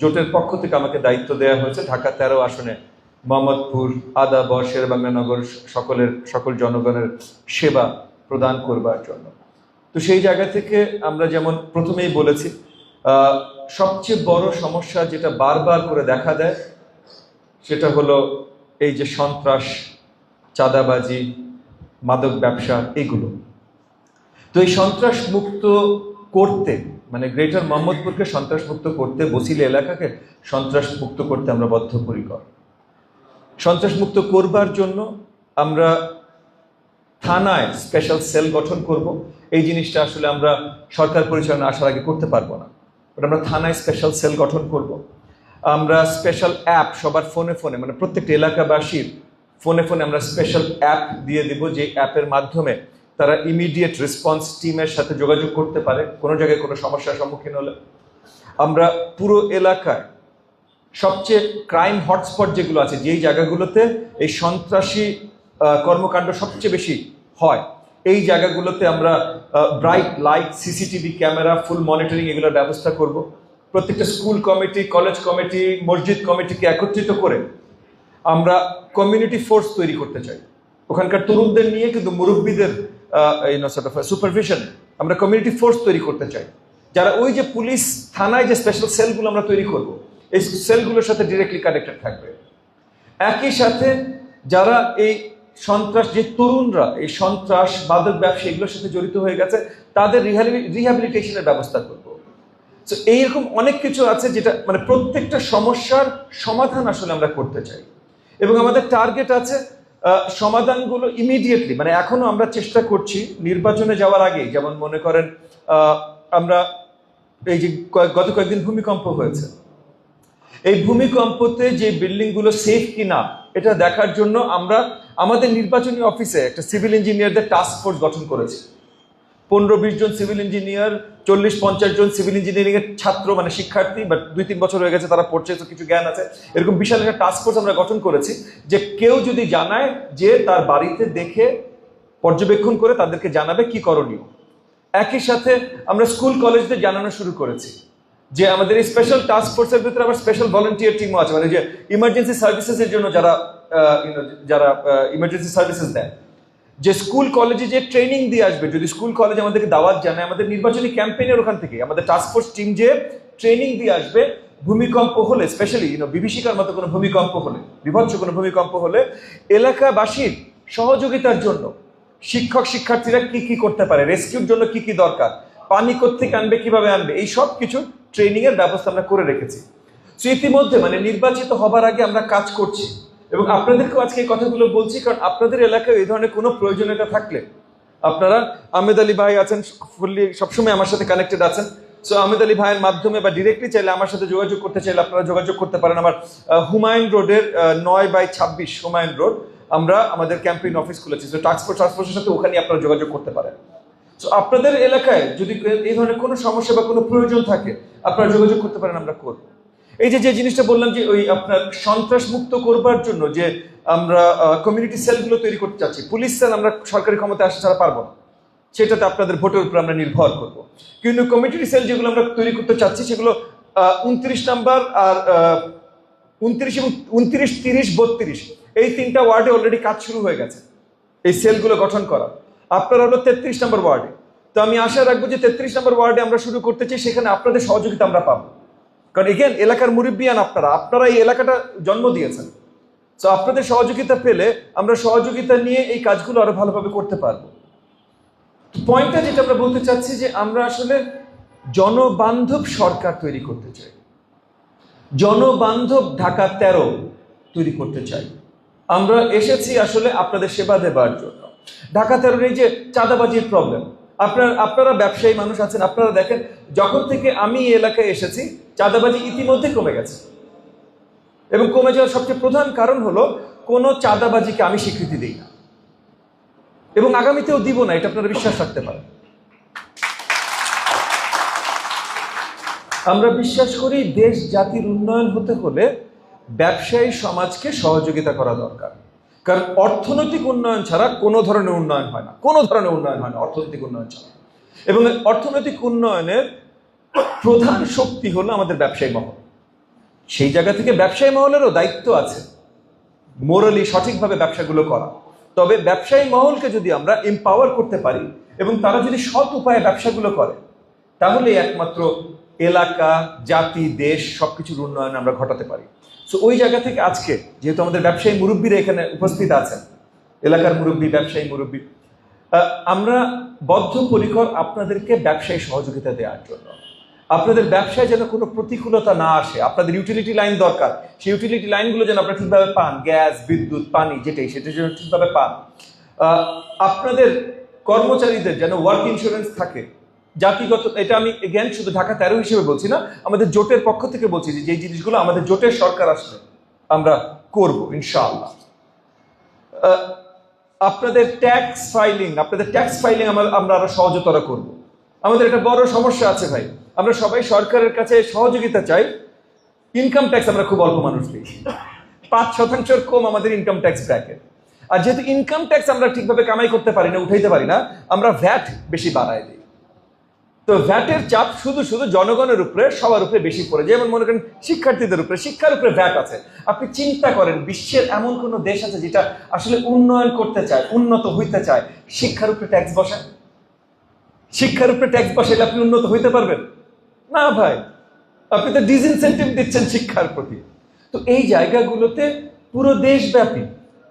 জোটের পক্ষ থেকে আমাকে দায়িত্ব দেওয়া হয়েছে। ঢাকা তেরো আসনে মোহাম্মদপুর আদাবর শেরবাংলানগর সকলের, সকল জনগণের সেবা প্রদান করবার জন্য। তো সেই জায়গা থেকে আমরা যেমন প্রথমেই বলেছি সবচেয়ে বড় সমস্যা যেটা বারবার করে দেখা দেয়, সেটা হলো এই যে সন্ত্রাস, চাঁদাবাজি, মাদক ব্যবসা, এগুলো। তো এই সন্ত্রাস মুক্ত করতে মানে গ্রেটার মোহাম্মদপুরকে সন্ত্রাস মুক্ত করতে বসিলে এলাকাকে সন্ত্রাসমুক্ত করতে আমরা বদ্ধপরিকর। সন্ত্রাস মুক্ত করবার জন্য আমরা থানায় স্পেশাল সেল গঠন করব। এই জিনিসটা আসলে আমরা সরকার পরিচালনা আসার আগে করতে পারব না। আমরা থানায় স্পেশাল সেল গঠন করব। আমরা স্পেশাল অ্যাপ সবার ফোনে ফোনে মানে প্রত্যেকটা এলাকাবাসীর ফোনে ফোনে আমরা স্পেশাল অ্যাপ দিয়ে দিব যে অ্যাপের মাধ্যমে তারা ইমিডিয়েট রেসপন্স টিমের সাথে যোগাযোগ করতে পারে। কোনো জায়গায় কোনো সমস্যার সম্মুখীন হলে। আমরা পুরো এলাকায় সবচেয়ে ক্রাইম হটস্পট যেগুলো আছে, যেই জায়গাগুলোতে এই সন্ত্রাসী কর্মকাণ্ড সবচেয়ে বেশি হয়, এই জায়গাগুলোতে আমরা bright light CCTV camera full monitoring এগুলোর ব্যবস্থা করব। প্রত্যেকটা স্কুল কমিটি কলেজ কমিটি মসজিদ কমিটিকে একত্রিত করে আমরা কমিউনিটি ফোর্স তৈরি করতে চাই। ওখানকার তরুণদের নিয়ে কিন্তু মুরব্বীদের সুপারভিশন আমরা কমিউনিটি ফোর্স তৈরি করতে চাই। যারা ওই যে পুলিশ থানায় যে স্পেশাল সেলগুলো আমরা তৈরি করব, এই সেলগুলোর সাথে ডিরেক্টলি কানেক্টেড থাকবে। একই সাথে যারা এই সন্ত্রাস, যে তরুণরা, এই সন্ত্রাস মাদক ব্যবসা, এগুলোর সাথে জড়িত হয়ে গেছে, তাদের রিহ্যাবিলিটেশনের ব্যবস্থা করব। তো এইরকম অনেক কিছু আছে যেটা মানে প্রত্যেকটা সমস্যার সমাধান আসলে আমরা করতে চাই। এবং আমাদের টার্গেট আছে সমাধানগুলো ইমিডিয়েটলি মানে এখনও আমরা চেষ্টা করছি নির্বাচনে যাওয়ার আগে যেমন মনে করেন আমরা এই যে গত কয়েকদিন ভূমিকম্প হয়েছে। এই ভূমিকম্পতে যে বিল্ডিংগুলো সেফ কিনা, এটা দেখার জন্য আমরা আমাদের নির্বাচনী অফিসে একটা সিভিল ইঞ্জিনিয়ারদের টাস্ক ফোর্স গঠন করেছি। পনেরো বিশ জন সিভিল ইঞ্জিনিয়ার চল্লিশ পঞ্চাশ জন সিভিল ইঞ্জিনিয়ারিং এর ছাত্র মানে শিক্ষার্থী বা দুই তিন বছর হয়ে গেছে, তারা পড়ছে, তো কিছু জ্ঞান আছে। এরকম বিশাল একটা টাস্ক ফোর্স আমরা গঠন করেছি যে কেউ যদি জানায় যে তার বাড়িতে দেখে পর্যবেক্ষণ করে তাদেরকে জানাবে কি করণীয়। একই সাথে আমরা স্কুল কলেজদের জানানো শুরু করেছি যে আমাদের এই স্পেশাল টাস্ক ফোর্সের ভিতরে আবার স্পেশাল ভলেন্টিয়ার টিমও আছে মানে যে ইমার্জেন্সি সার্ভিসেসের জন্য যারা যারা ইমার্জেন্সি সার্ভিসেস দেয়। যে স্কুল কলেজে যে ট্রেনিং দিয়ে আসবে, যদি স্কুল কলেজ আমাদেরকে দাওয়াত জানায়, আমাদের নির্বাচনী ক্যাম্পেইনের ওখান থেকে, আমাদের টাস্ক ফোর্স টিম যে ট্রেনিং দিয়ে আসবে, ভূমিকম্প হলে স্পেশালি ইউনো বিভীষিকার মতো কোনো ভূমিকম্প হলে, বিভৎস কোনো ভূমিকম্প হলে, এলাকাবাসীর সহযোগিতার জন্য শিক্ষক শিক্ষার্থীরা কি কি করতে পারে রেস্কিউর জন্য কি কি দরকার, পানি কোথেকে আনবে, কীভাবে আনবে, এই সব কিছু ট্রেনিং এর ব্যবস্থা আমরা করে রেখেছি। তো ইতিমধ্যে মানে নির্বাচিত হবার আগে আমরা কাজ করছি। এবং আপনাদেরকেও আজকে এই কথাগুলো বলছি, কারণ আপনাদের এলাকায় এই ধরনের কোনো প্রয়োজনীয়তা থাকলে আপনারা আহমেদ আলী ভাই আছেন, ফুললি সবসময় আমার সাথে কানেক্টেড আছেন। সো আহমেদ আলী ভাইয়ের মাধ্যমে বা ডিরেক্টলি চাইলে আমার সাথে যোগাযোগ করতে চাইলে আপনারা যোগাযোগ করতে পারেন আমার হুমায়ুন রোডের নয় বাই ছাব্বিশ হুমায়ুন রোড। আমরা আমাদের ক্যাম্পেইন অফিস খুলেছি। তো ট্রান্সপোর্ট ট্রান্সপোর্টের সাথে ওখানে আপনারা যোগাযোগ করতে পারেন। সো আপনাদের এলাকায় যদি এই ধরনের কোনো সমস্যা বা কোনো প্রয়োজন থাকে, আপনারা যোগাযোগ করতে পারেন আমরা করব। এই যে যে জিনিসটা বললাম যে ওই আপনার সন্ত্রাস মুক্ত করবার জন্য যে আমরা কমিউনিটি সেলগুলো তৈরি করতে চাচ্ছি পুলিশ সেল আমরা সরকারি ক্ষমতা আসা ছাড়া পারব না। সেটাতে আপনাদের ভোটের উপর আমরা নির্ভর করব। কিন্তু কমিউনিটি সেল যেগুলো আমরা তৈরি করতে চাচ্ছি, সেগুলো উনত্রিশ নাম্বার আর উনত্রিশ এবং উনত্রিশ, তিরিশ, বত্রিশ, এই তিনটা ওয়ার্ডে অলরেডি কাজ শুরু হয়ে গেছে। এই সেলগুলো গঠন করা। আপনারা হলো তেত্রিশ নম্বর ওয়ার্ডে। তো আমি আশা রাখব যে তেত্রিশ নম্বর ওয়ার্ডে আমরা শুরু করতে চাই, সেখানে আপনাদের সহযোগিতা আমরা পাবো। কারণ এগেন এলাকার মুরব্বিয়ান আপনারা আপনারা এই এলাকাটা জন্ম দিয়েছেন। তো আপনাদের সহযোগিতা পেলে আমরা সহযোগিতা নিয়ে এই কাজগুলো আরও ভালোভাবে করতে পারব। পয়েন্টটা যেটা আমরা বলতে চাচ্ছি যে আমরা আসলে জনবান্ধব সরকার তৈরি করতে চাই। জনবান্ধব ঢাকা তেরো তৈরি করতে চাই। আমরা এসেছি আসলে আপনাদের সেবা দেবার জন্য। ঢাকা তেরোর এই যে চাঁদাবাজির প্রবলেম আপনার, আপনারা ব্যবসায়ী মানুষ আছেন, আপনারা দেখেন, যখন থেকে আমি এই এলাকায় এসেছি, চাঁদাবাজি ইতিমধ্যে কমে গেছে। এবং কমে যাওয়ার সবচেয়ে প্রধান কারণ হলো, কোনো চাঁদাবাজিকে আমি স্বীকৃতি দিই না। এবং আগামীতেও দিব না, এটা আপনারা বিশ্বাস রাখতে পারেন। আমরা বিশ্বাস করি, দেশ জাতির উন্নয়ন হতে হলে ব্যবসায়ী সমাজকে সহযোগিতা করা দরকার। কারণ অর্থনৈতিক উন্নয়ন ছাড়া কোনো ধরনের উন্নয়ন হয় না। কোনো ধরনের উন্নয়ন হয় না অর্থনৈতিক উন্নয়ন ছাড়া। এবং অর্থনৈতিক উন্নয়নের প্রধান শক্তি হলো আমাদের ব্যবসায়ী মহল। সেই জায়গা থেকে ব্যবসায়ী মহলেরও দায়িত্ব আছে মোরালি সঠিকভাবে ব্যবসাগুলো করা। তবে ব্যবসায়ী মহলকে যদি আমরা এম্পাওয়ার করতে পারি এবং তারা যদি সৎ উপায়ে ব্যবসাগুলো করে তাহলে একমাত্র এলাকা, জাতি, দেশ সবকিছুর উন্নয়ন আমরা ঘটাতে পারি। সো ওই জায়গা থেকে আজকে, যেহেতু আমাদের ব্যবসায়ী মুরব্বীরা এখানে উপস্থিত আছেন, এলাকার মুরব্বী, ব্যবসায়ী মুরব্বী আমরা বদ্ধপরিকর আপনাদেরকে ব্যবসায়ী সহযোগিতা দেওয়ার জন্য। আপনাদের ব্যবসায় যেন কোনো প্রতিকূলতা না আসে, আপনাদের ইউটিলিটি লাইন দরকার, সেই ইউটিলিটি লাইনগুলো যেন আপনারা ঠিকভাবে পান, গ্যাস, বিদ্যুৎ, পানি, যেটাই, সেটা যেন ঠিকভাবে পান। আপনাদের কর্মচারীদের যেন ওয়ার্ক ইন্স্যুরেন্স থাকে জাতিগত, এটা আমি এগেন শুধু ঢাকা তেরো হিসেবে বলছি না, আমাদের জোটের পক্ষ থেকে বলছি যে এই জিনিসগুলো আমাদের জোটের সরকার আসলে আমরা করব, ইনশাআল্লাহ। আপনাদের ট্যাক্স ফাইলিং আপনাদের ট্যাক্স ফাইলিং আমরা আরও সহজতর করব। আমাদের একটা বড় সমস্যা আছে ভাই, আমরা সবাই সরকারের কাছে সহযোগিতা চাই ইনকাম ট্যাক্স আমরা খুব অল্প মানুষ দিই। পাঁচ শতাংশের কম আমাদের ইনকাম ট্যাক্স ব্র্যাকেট আর যেহেতু ইনকাম ট্যাক্স আমরা ঠিকভাবে কামাই করতে পারি না, উঠাইতে পারি না, আমরা ভ্যাট বেশি বাড়ায় দিই। তো ভ্যাটের চাপ শুধু শুধু জনগণের উপরে, সবার উপরে বেশি পড়ে যেমন মনে করেন শিক্ষার্থীদের উপরে, শিক্ষার উপরে ভ্যাট আছে। আপনি চিন্তা করেন, বিশ্বের এমন কোন দেশ আছে যেটা আসলে উন্নয়ন করতে চায়, উন্নত হইতে চায়। শিক্ষার উপরে ট্যাক্স বসায়। শিক্ষার উপরে ট্যাক্স বসাইলে আপনি উন্নত হইতে পারবেন? না ভাই। আপনি তো ডিসইনসেন্টিভ দিচ্ছেন শিক্ষার প্রতি। তো এই জায়গাগুলোতে পুরো দেশব্যাপী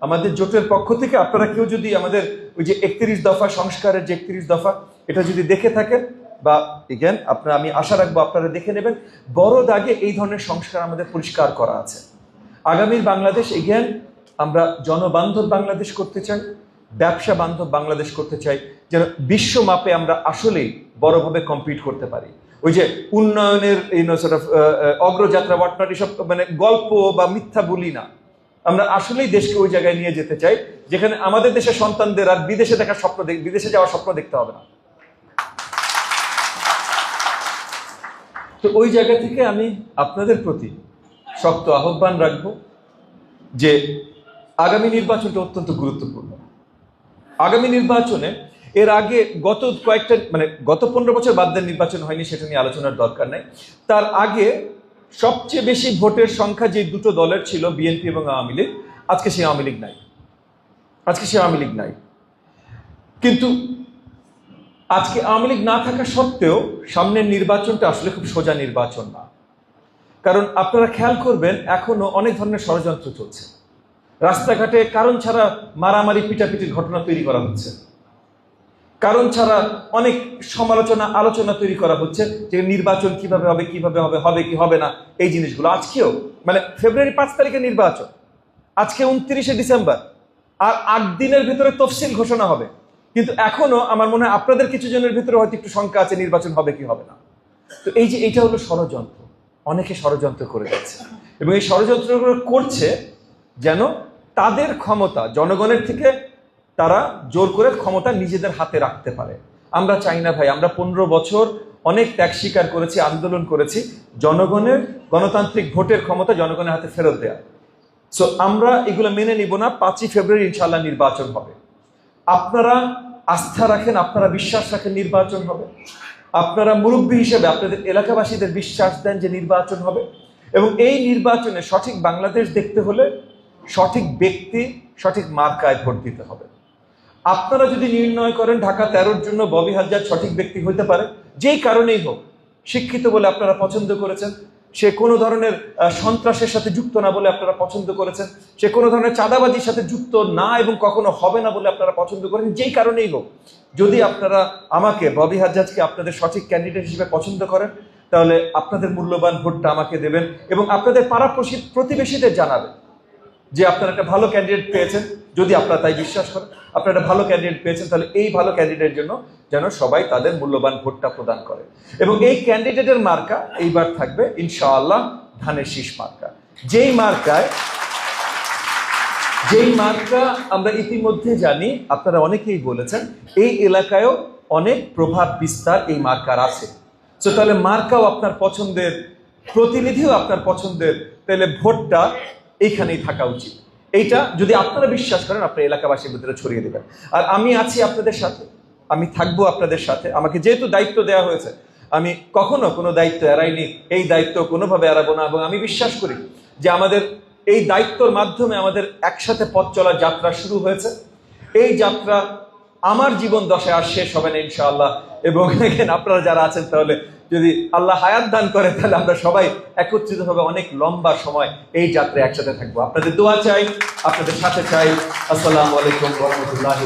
আমাদের জোটের পক্ষ থেকে আপনারা কেউ যদি আমাদের ওই যে একত্রিশ দফা, সংস্কারের যে একত্রিশ দফা, এটা যদি দেখে থাকেন বা এগেন আপনারা, আমি আশা রাখব আপনারা দেখে নেবেন, বড় দাগে এই ধরনের সংস্কার আমাদের পরিষ্কার করা আছে। আগামীর বাংলাদেশ এগেন আমরা জনবান্ধব বাংলাদেশ করতে চাই, ব্যবসা বান্ধব বাংলাদেশ করতে চাই, যেন বিশ্ব মাপে আমরা আসলেই বড়ভাবে কম্পিট করতে পারি। ওই যে উন্নয়নের অগ্রযাত্রা ওয়াটনট এসব মানে গল্প বা মিথ্যা বলি না। আমরা আসলেই দেশকে ওই জায়গায় নিয়ে যেতে চাই, যেখানে আমাদের দেশের সন্তানদের আর বিদেশে দেখার স্বপ্ন বিদেশে যাওয়ার স্বপ্ন দেখতে হবে না। তো ওই জায়গা থেকে আমি আপনাদের প্রতি শক্ত আহ্বান রাখব যে আগামী নির্বাচনটা অত্যন্ত গুরুত্বপূর্ণ। আগামী নির্বাচনে এর আগে গত কয়েকটা মানে গত পনেরো বছর বাদ দেন নির্বাচন হয়নি সেটা নিয়ে আলোচনার দরকার নাই। তার আগে সবচেয়ে বেশি ভোটের সংখ্যা যে দুটো দলের ছিল, বিএনপি এবং আওয়ামী লীগ, আজকে সেই আওয়ামী লীগ নাই। আজকে সে আওয়ামী লীগ নাই। কিন্তু আজকে আওয়ামী লীগ না থাকা সত্ত্বেও সামনের নির্বাচনটা আসলে খুব সোজা নির্বাচন না। কারণ আপনারা খেয়াল করবেন, এখনও অনেক ধরনের ষড়যন্ত্র চলছে। রাস্তাঘাটে কারণ ছাড়া মারামারি, পিটাপিটির ঘটনা তৈরি করা হচ্ছে। কারণ ছাড়া অনেক সমালোচনা, আলোচনা তৈরি করা হচ্ছে যে নির্বাচন কীভাবে হবে কীভাবে হবে হবে কি হবে না, এই জিনিসগুলো। আজকেও মানে ফেব্রুয়ারি পাঁচ তারিখে নির্বাচন, আজকে উনত্রিশে ডিসেম্বর, আর আট দিনের ভিতরে তফসিল ঘোষণা হবে। কিন্তু এখনও আমার মনে হয় আপনাদের কিছু জনের ভিতরে হয়তো একটু শঙ্কা আছে, নির্বাচন হবে কি হবে না। তো এই যে এটা হলো ষড়যন্ত্র, অনেকে ষড়যন্ত্র করে যাচ্ছে। এবং এই ষড়যন্ত্রগুলো করছে যেন তাদের ক্ষমতা, জনগণের থেকে তারা জোর করে ক্ষমতা নিজেদের হাতে রাখতে পারে। আমরা চাই না ভাই, আমরা পনেরো বছর অনেক ত্যাগ স্বীকার করেছি, আন্দোলন করেছি। জনগণের গণতান্ত্রিক ভোটের ক্ষমতা জনগণের হাতে ফেরত দেয়া। সো আমরা এগুলো মেনে নিব না, পাঁচই ফেব্রুয়ারি ইনশাল্লাহ নির্বাচন হবে। আপনারা আস্থা রাখেন, আপনারা বিশ্বাস রাখেন নির্বাচন হবে। আপনারা মুরব্বী হিসেবে, আপনাদের এলাকাবাসীদের বিশ্বাস দেন যে নির্বাচন হবে। এবং এই নির্বাচনে সঠিক বাংলাদেশ দেখতে হলে সঠিক ব্যক্তি সঠিক মার্কায় ভোট দিতে হবে। আপনারা যদি নির্ণয় করেন, ঢাকা তেরোর জন্য ববি হাজার সঠিক ব্যক্তি হইতে পারে, যেই কারণেই হোক, শিক্ষিত বলে আপনারা পছন্দ করেছেন। সে কোনো ধরনের সন্ত্রাসের সাথে যুক্ত না বলে আপনারা পছন্দ করেছেন। সে কোনো ধরনের চাঁদাবাজির সাথে যুক্ত না এবং কখনো হবে না বলে আপনারা পছন্দ করেন যেই কারণেই হোক, যদি আপনারা আমাকে, ববি হাজাজকে আপনাদের সঠিক ক্যান্ডিডেট হিসেবে পছন্দ করেন, তাহলে আপনাদের মূল্যবান ভোটটা আমাকে দেবেন এবং আপনাদের পাড়া প্রতিবেশীদের জানাবেন যে আপনারা একটা ভালো ক্যান্ডিডেট পেয়েছেন। যদি আপনারা তাই বিশ্বাস করেন, আপনারা একটা ভালো ক্যান্ডিডেট পেয়েছেন, তাহলে এই ভালো ক্যান্ডিডেটের জন্য যেন সবাই তাদের মূল্যবান ভোটটা প্রদান করে। এবং এই ক্যান্ডিডেটের মার্কা এইবার থাকবে, ইনশাআল্লাহ, ধানের শীষ মার্কা। যেই মার্কায়, যেই মার্কা আমরা ইতিমধ্যে জানি, আপনারা অনেকেই বলেছেন, এই এলাকায়ও অনেক প্রভাব বিস্তার এই মার্কার আছে। তো তাহলে মার্কাও আপনার পছন্দের, প্রতিনিধিও আপনার পছন্দের, তাহলে ভোটটা এইখানেই থাকা উচিত। এইটা যদি আপনারা বিশ্বাস করেন আপনার এলাকাবাসীর ভিতরে ছড়িয়ে দেবেন। আর আমি আছি আপনাদের সাথে, আমি থাকব আপনাদের সাথে। আমাকে যেহেতু দায়িত্ব দেওয়া হয়েছে, আমি কখনো কোনো দায়িত্ব এড়াইনি, এই দায়িত্ব কোনোভাবে এড়াবো না এবং আমি বিশ্বাস করি যে আমাদের এই দায়িত্বর মাধ্যমে আমাদের একসাথে পথ চলার যাত্রা শুরু হয়েছে। এই যাত্রা আমার জীবন দশায় আর শেষ হবে না ইনশাআল্লাহ। এবং আপনারা যারা আছেন, তাহলে যদি আল্লাহ হায়াত দান করে, তাহলে আমরা সবাই একত্রিত একত্রিতভাবে অনেক লম্বা সময় এই যাত্রায় একসাথে থাকব। আপনাদের দোয়া চাই, আপনাদের সাথে চাই। আসসালামু আলাইকুম রহমতুল্লাহ